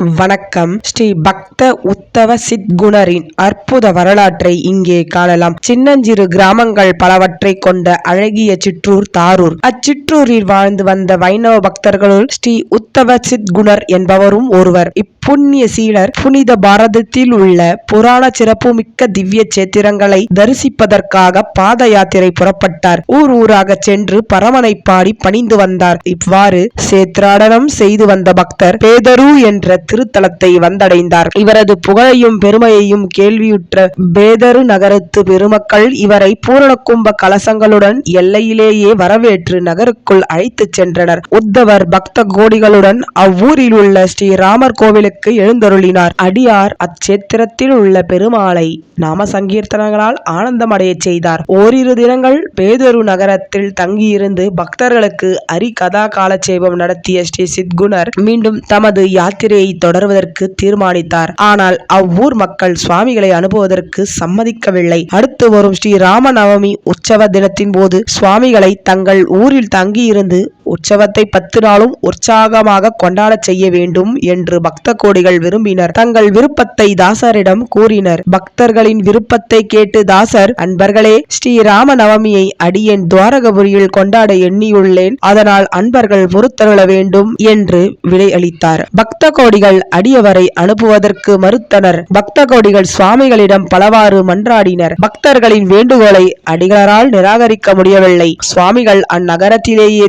வணக்கம். ஸ்ரீ பக்த உத்தவ சித்குணரின் அற்புத வரலாற்றை இங்கே காணலாம். சின்னஞ்சிறு கிராமங்கள் பலவற்றை கொண்ட அழகிய சிற்றூர் தாரூர். அச்சிற்றூரில் வாழ்ந்து வந்த வைணவ பக்தர்களுள் ஸ்ரீ உத்தவ சித்குணர் என்பவரும் ஒருவர். புண்ணிய சீலர் புனித பாரதத்தில் உள்ள புராண சிறப்புமிக்க திவ்ய சேத்திரங்களை தரிசிப்பதற்காக பாத யாத்திரை புறப்பட்டார். ஊர் ஊராக சென்று பரமனை பாடி பணிந்து வந்தார். இவ்வாறு சேத்ராடனம் செய்து வந்த பக்தர் பேதரு என்ற திருத்தலத்தை வந்தடைந்தார். இவரது புகழையும் பெருமையையும் கேள்வியுற்ற பேதரு நகரத்து பெருமக்கள் இவரை பூரணகும்ப கலசங்களுடன் எல்லையிலேயே வரவேற்று நகருக்குள் அழைத்துச் சென்றனர். உத்தவர் பக்த கோடிகளுடன் அவ்வூரில் உள்ள ஸ்ரீ ராமர் கோவிலுக்கு எழுந்தருளினார். அடியார் அச்சேத்திரத்தில் உள்ள பெருமாளை நாம சங்கீர்த்தனங்களால் ஆனந்தமடைய செய்தார். ஓரிரு தினங்கள் பேதொரு நகரத்தில் தங்கியிருந்து பக்தர்களுக்கு அரி கதா காலட்சேபம் நடத்திய ஸ்ரீ சித்குணர் மீண்டும் தமது யாத்திரையை தொடர்வதற்கு தீர்மானித்தார். ஆனால் அவ்வூர் மக்கள் சுவாமிகளை அனுப்புவதற்கு சம்மதிக்கவில்லை. அடுத்து வரும் ஸ்ரீ ராமநவமி உற்சவ தினத்தின் போது சுவாமிகளை தங்கள் ஊரில் தங்கியிருந்து உற்சவத்தை பத்து நாளும் உற்சாகமாக கொண்டாடச் செய்ய வேண்டும் என்று பக்த கோடிகள் விரும்பினர். தங்கள் விருப்பத்தை தாசரிடம் கூறினர். பக்தர்களின் விருப்பத்தை கேட்டு தாசர் அன்பர்களே ஸ்ரீராம நவமியை அடியேன் துவாரகபுரியில் கொண்டாட எண்ணியுள்ளேன். அதனால் அன்பர்கள் பொறுத்தருள வேண்டும் என்று விடை அளித்தார் பக்த கோடிகள் அடியவரை அனுப்புவதற்கு மறுத்தனர். பக்த கோடிகள் சுவாமிகளிடம் பலவாறு மன்றாடினர். பக்தர்களின் வேண்டுகோளை அடிகளால் நிராகரிக்க முடியவில்லை. சுவாமிகள் அந்நகரத்திலேயே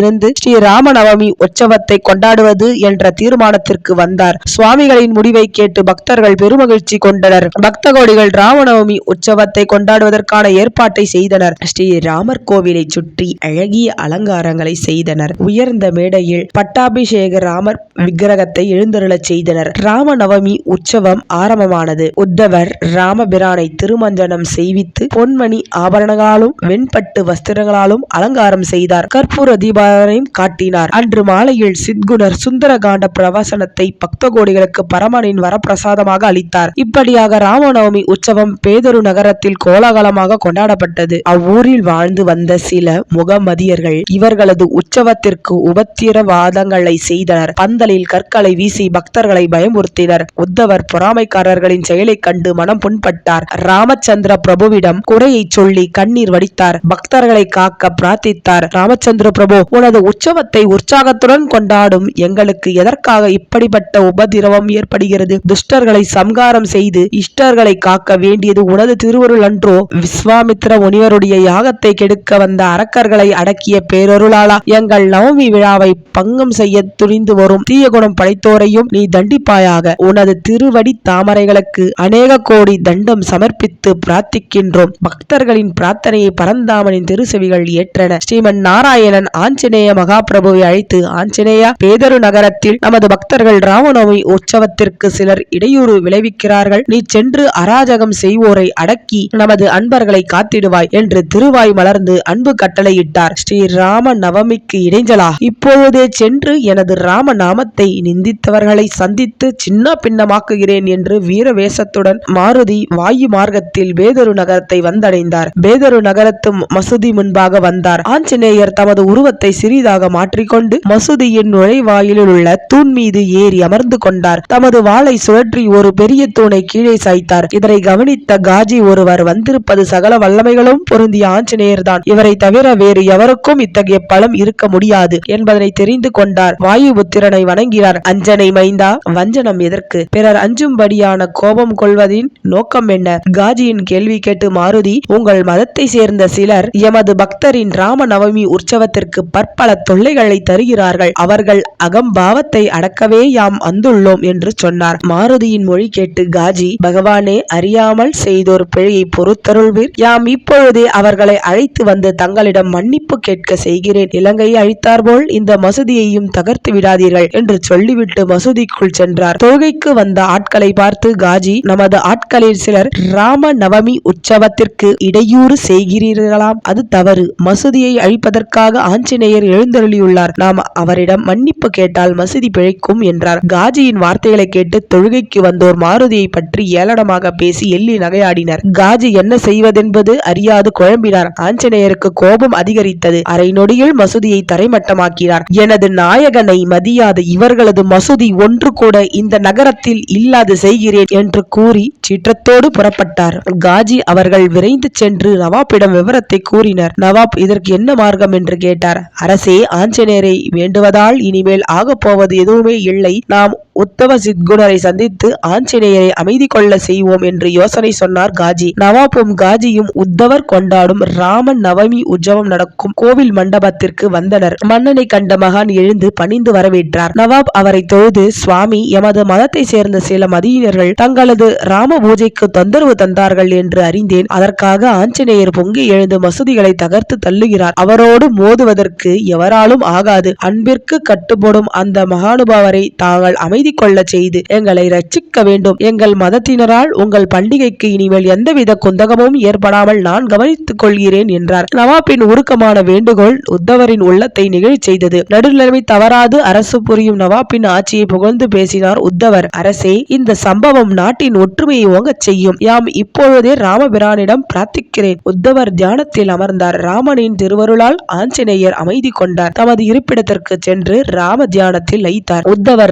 இருந்து ஸ்ரீ ராமநவமி உற்சவத்தை கொண்டாடுவது என்ற தீர்மானத்திற்கு வந்தார். சுவாமிகளின் முடிவை கேட்டு பக்தர்கள் பெருமகிழ்ச்சி கொண்டனர். பக்த கோடிகள் ராமநவமி உற்சவத்தை கொண்டாடுவதற்கான ஏற்பாட்டை செய்தனர். ஸ்ரீ ராமர் கோவிலை சுற்றி அழகிய அலங்காரங்களை செய்தனர். உயர்ந்த மேடையில் பட்டாபிஷேக ராமர் விக்கிரகத்தை எழுந்தருளச் செய்தனர். ராமநவமி உற்சவம் ஆரம்பமானது. உத்தவர் ராமபிரானை திருமஞ்சனம் செய்வித்து பொன்மணி ஆபரணங்களாலும் வெண்பட்டு வஸ்திரங்களாலும் அலங்காரம் செய்தார். கற்பூர தீபா எல்லாரையும் காட்டினார். அன்று மாலையில் சித்குணர் சுந்தரகாண்ட பிரவசனத்தை பக்த கோடிகளுக்கு பரமனின் வரப்பிரசாதமாக அளித்தார். இப்படியாக ராமநவமி உற்சவம் பேதரு நகரத்தில் கோலாகலமாக கொண்டாடப்பட்டது. அவ்வூரில் வாழ்ந்து வந்த சில முகமதியர்கள் இவர்களது உற்சவத்திற்கு உபத்திரவாதங்களை செய்தனர். பந்தலில் கற்களை வீசி பக்தர்களை பயமுறுத்தினர். உத்தவர் பொறாமைக்காரர்களின் செயலை கண்டு மனம் புண்பட்டார். ராமச்சந்திர பிரபுவிடம் குறையை சொல்லி கண்ணீர் வடித்தார். பக்தர்களை காக்க பிரார்த்தித்தார். ராமச்சந்திர பிரபு உனது உற்சவத்தை உற்சாகத்துடன் கொண்டாடும். எங்களுக்கு எதற்காக இப்படிப்பட்ட உபதிரவம் ஏற்படுகிறது? துஷ்டர்களை சம்காரம் செய்து இஷ்டர்களை காக்க வேண்டியது உனது திருவருள் அன்றோ? விஸ்வாமித்ர முனிவருடைய யாகத்தை கெடுக்க வந்த அரக்கர்களை அடக்கிய பேரொருளாளா? எங்கள் நவமி விழாவை பங்கம் செய்ய துணிந்து வரும் தீய குணம் படைத்தோரையும் நீ தண்டிப்பாயாக. உனது திருவடி தாமரைகளுக்கு அநேக கோடி தண்டம் சமர்ப்பித்து பிரார்த்திக்கின்றோம். பக்தர்களின் பிரார்த்தனையை பரந்தாமனின் திருசெவிகள் ஏற்றன. ஸ்ரீமன் நாராயணன் ஆஞ்சநேய மகாபிரபுவை அழைத்து ஆஞ்சநேயா பேதரு நகரத்தில் நமது பக்தர்கள் ராமநவமி உற்சவத்திற்கு சிலர் இடையூறு விளைவிக்கிறார்கள். நீ சென்று அராஜகம் செய்வோரை அடக்கி நமது அன்பர்களை காத்திடுவாய் என்று திருவாய் மலர்ந்து அன்பு கட்டளையிட்டார். ஸ்ரீ ராம நவமிக்கு இடைஞ்சலா? இப்பொழுதே சென்று எனது ராம நாமத்தை நிந்தித்தவர்களை சந்தித்து சின்ன பின்னமாக்குகிறேன் என்று வீர வேஷத்துடன் மாருதி வாயு மார்க்கத்தில் பேதரு நகரத்தை வந்தடைந்தார். பேதரு நகரத்து மசூதி முன்பாக வந்தார். ஆஞ்சநேயர் தமது உருவத்தை சிறிதாக மாற்றிக்கொண்டு மசூதியின் நுழைவாயிலில் உள்ள தூண் மீது ஏறி அமர்ந்து கொண்டார். தமது வாளை சுழற்றி ஒரு பெரிய தூணை கீழே சாய்த்தார். இதனை கவனித்த காஜி ஒருவர் வந்திருப்பது சகல வல்லமைகளும் பொருந்திய ஆஞ்சநேயர் தான் இவரை தவிர வேறு எவருக்கும் இத்தகைய பலம் இருக்க முடியாது என்பதனை தெரிந்து கொண்டார். வாயுபுத்திரனை வணங்கினார். அஞ்சனை மைந்தா வஞ்சனம் எதற்கு? பிறர் அஞ்சும்படியான கோபம் கொள்வதின் நோக்கம் என்ன காஜியின் கேள்வி கேட்டு மாருதி உங்கள் மதத்தை சேர்ந்த சிலர் எமது பக்தரின் ராம நவமி உற்சவத்திற்கு பற்பல தொல்லைகளை தருகிறார்கள். அவர்கள் அகம்பாவத்தை அடக்கவே யாம் வந்துள்ளோம் என்று சொன்னார். மாருதியின் மொழி கேட்டு காஜி பகவானே அறியாமல் செய்தோர் பிழையை பொறுத்தருள்வீர். யாம் இப்பொழுதே அவர்களை அழைத்து வந்து தங்களிடம் மன்னிப்பு கேட்க செய்கிறேன். இலங்கையை அழித்தார் போல் இந்த மசூதியையும் தகர்த்து விடாதீர்கள் என்று சொல்லிவிட்டு மசூதிக்குள் சென்றார். தொழுகைக்கு வந்த ஆட்களை பார்த்து காஜி நமது ஆட்களில் சிலர் ராம நவமி உற்சவத்திற்கு இடையூறு செய்கிறீர்களாம். அது தவறு. மசூதியை அழிப்பதற்காக ஆஞ்சநேயர் ஆஞ்சநேயர் எழுந்தருளியுள்ளார். நாம் அவரிடம் மன்னிப்பு கேட்டால் மசூதி பிழைக்கும் என்றார். காஜியின் வார்த்தைகளை கேட்டு தொழுகைக்கு வந்தோர் மாருதியை பற்றி ஏளனமாக பேசி எள்ளி நகையாடினர். காஜி என்ன செய்வதென்பது அறியாது குழம்பினார். ஆஞ்சநேயருக்கு கோபம் அதிகரித்தது. அரை நொடியில் மசூதியை தரைமட்டமாக்கினார். எனது நாயகனை மதியாத இவர்களது மசூதி ஒன்று கூட இந்த நகரத்தில் இல்லாது செய்கிறேன் என்று கூறி சீற்றத்தோடு புறப்பட்டார். காஜி அவர்கள் விரைந்து சென்று நவாப்பிடம் விவரத்தை கூறினர். நவாப் இதற்கு என்ன மார்க்கம் என்று கேட்டார். அரசே ஆஞ்சநேயரை வேண்டுவதால் இனிமேல் ஆகப்போவது எதுவுமே இல்லை. நாம் உத்தவ சித்குணரை சந்தித்து ஆஞ்சநேயரை அமைதி கொள்ள செய்வோம் என்று யோசனை சொன்னார் காஜி. நவாப்பும் காஜியும் உத்தவர் கொண்டாடும் ராமன் நவமி உற்சவம் நடக்கும் கோவில் மண்டபத்திற்கு வந்தனர். மன்னனை கண்ட மகான் எழுந்து பணிந்து வரவேற்றார். நவாப் அவரை தொழுது சுவாமி எமது மதத்தை சேர்ந்த சில மதியினர்கள் தங்களது ராம பூஜைக்கு தொந்தரவு தந்தார்கள் என்று அறிந்தேன். அதற்காக ஆஞ்சநேயர் பொங்கி எழுந்து மசூதிகளை தகர்த்து தள்ளுகிறார். அவரோடு மோதுவதற்கு எவராலும் ஆகாது. அன்பிற்கு கட்டுப்படும் அந்த மகானுபாவரை தாங்கள் அமைதி கொள்ளச் செய்து எங்களை ரட்சிக்க வேண்டும். எங்கள் மதத்தினரால் உங்கள் பண்டிகைக்கு இனிமேல் எந்தவித குந்தகமும் ஏற்படாமல் நான் கவனித்துக் கொள்கிறேன் என்றார். நவாப்பின் உருக்கமான வேண்டுகோள் உத்தவரின் உள்ளத்தை நிகழச் செய்தது. நடுநிலைமை தவறாது அரசு புரியும் நவாப்பின் ஆட்சியை புகழ்ந்து பேசினார் உத்தவர். அரசே இந்த சம்பவம் நாட்டின் ஒற்றுமையை ஓங்கச் செய்யும். யாம் இப்பொழுதே ராமபிரானிடம் பிரார்த்திக்கிறேன். உத்தவர் தியானத்தில் அமர்ந்தார். ராமனின் திருவருளால் ஆஞ்சநேயர் அமைதி கொண்டார். தமது இருப்பிடத்திற்கு சென்று ராம தியானத்தில் லைத்தார் உத்தவர்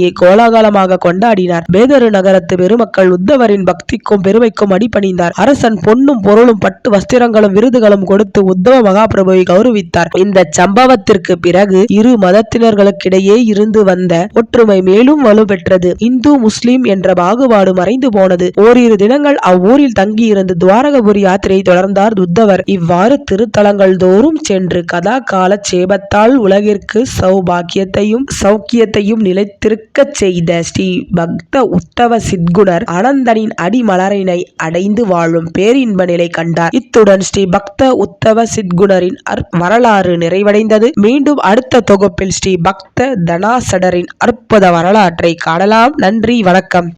ராமநவமியை கோலாகலமாக கொண்டாடினார். பேதரு நகரத்து பெருமக்கள் உத்தவரின் பக்திக்கும் பெருமைக்கும் அடிபணிந்தார். அரசன் பொன்னும் பொருளும் பட்டு வஸ்திரங்களும் விருதுகளும் கொடுத்து உத்தவ மகாபிரபுவை கௌரவித்தார். இந்த சம்பவத்திற்கு பிறகு இரு மதத்தினர்களுக்கிடையே இருந்து வந்த ஒற்றுமை மேலும் வலுப்பெற்றது இந்து முஸ்லிம் என்ற பாகுபாடு மறைந்து போனது. ஓரிரு தினங்கள் அவ்வூரில் தங்கியிருந்து துவாரகபுரி யாத்திரையை தொடர்ந்தார் உத்தவர். இவ்வாறு திருத்தலங்கள் தோறும் சென்று கதா கால சேபத்தால் உலகிற்கு சௌபாக்கியத்தையும் சௌக்கியத்தையும் நிலைத்திருக்கச் செய்த ஸ்ரீ பக்த உத்தவ சித்குணர் அனந்தனின் அடிமலரினை அடைந்து வாழும் பேரின்ப நிலை கண்டார். இத்துடன் ஸ்ரீ பக்த உத்தவ சித்குணரின் வரலாறு நிறைவடைந்தது. மீண்டும் அடுத்த தொகுப்பில் ஸ்ரீ பக்த தனாசடரின் அற்புத வரலாற்றை காணலாம். நன்றி வணக்கம்.